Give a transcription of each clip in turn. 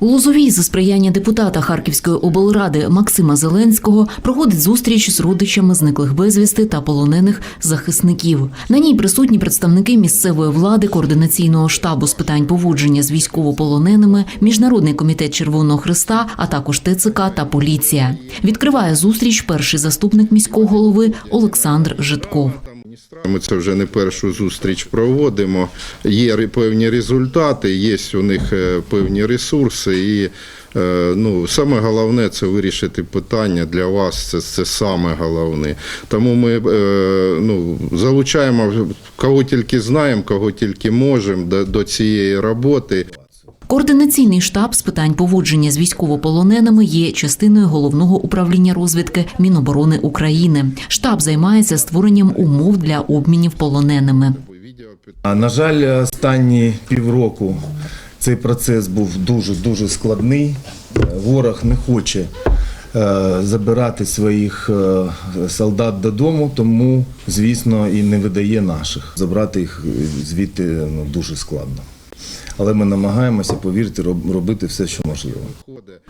У Лозовій за сприяння депутата Харківської облради Максима Зеленського проходить зустріч з родичами зниклих безвісти та полонених захисників. На ній присутні представники місцевої влади, координаційного штабу з питань поводження з військовополоненими, міжнародний комітет Червоного Христа, а також ТЦК та поліція. Відкриває зустріч перший заступник міського голови Олександр Житков. Ми це вже не першу зустріч проводимо. Є певні результати, є у них е, певні ресурси, і е, ну, саме головне це вирішити питання для вас. Це, це саме головне. Тому ми е, ну, залучаємо кого тільки знаємо, кого тільки можемо до, до цієї роботи. Координаційний штаб з питань поводження з військовополоненими є частиною головного управління розвідки Міноборони України. Штаб займається створенням умов для обмінів полоненими. На жаль, останні півроку цей процес був дуже дуже складний. Ворог не хоче е, забирати своїх е, солдат додому, тому, звісно, і не видає наших. Забрати їх звідти ну, дуже складно. Але ми намагаємося, повірте, роб- робити все, що можливо.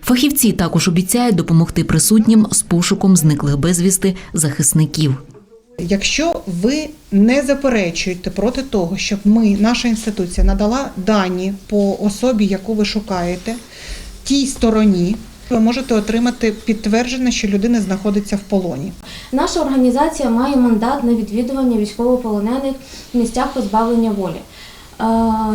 Фахівці також обіцяють допомогти присутнім з пошуком зниклих безвісти захисників. Якщо ви не заперечуєте проти того, щоб ми, наша інституція, надала дані по особі, яку ви шукаєте, тій стороні, ви можете отримати підтвердження, що людина знаходиться в полоні. Наша організація має мандат на відвідування військовополонених в місцях позбавлення волі. Е,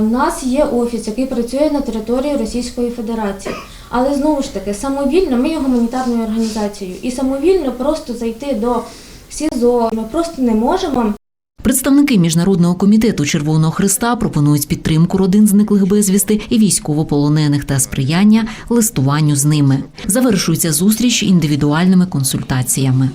нас є офіс, який працює на території Російської Федерації. Але знову ж таки, самовільно ми є гуманітарною організацією, і самовільно просто зайти до СІЗО ми просто не можемо. Представники міжнародного комітету Червоного Христа пропонують підтримку родин зниклих безвісти і військовополонених та сприяння листуванню з ними. Завершується зустріч індивідуальними консультаціями.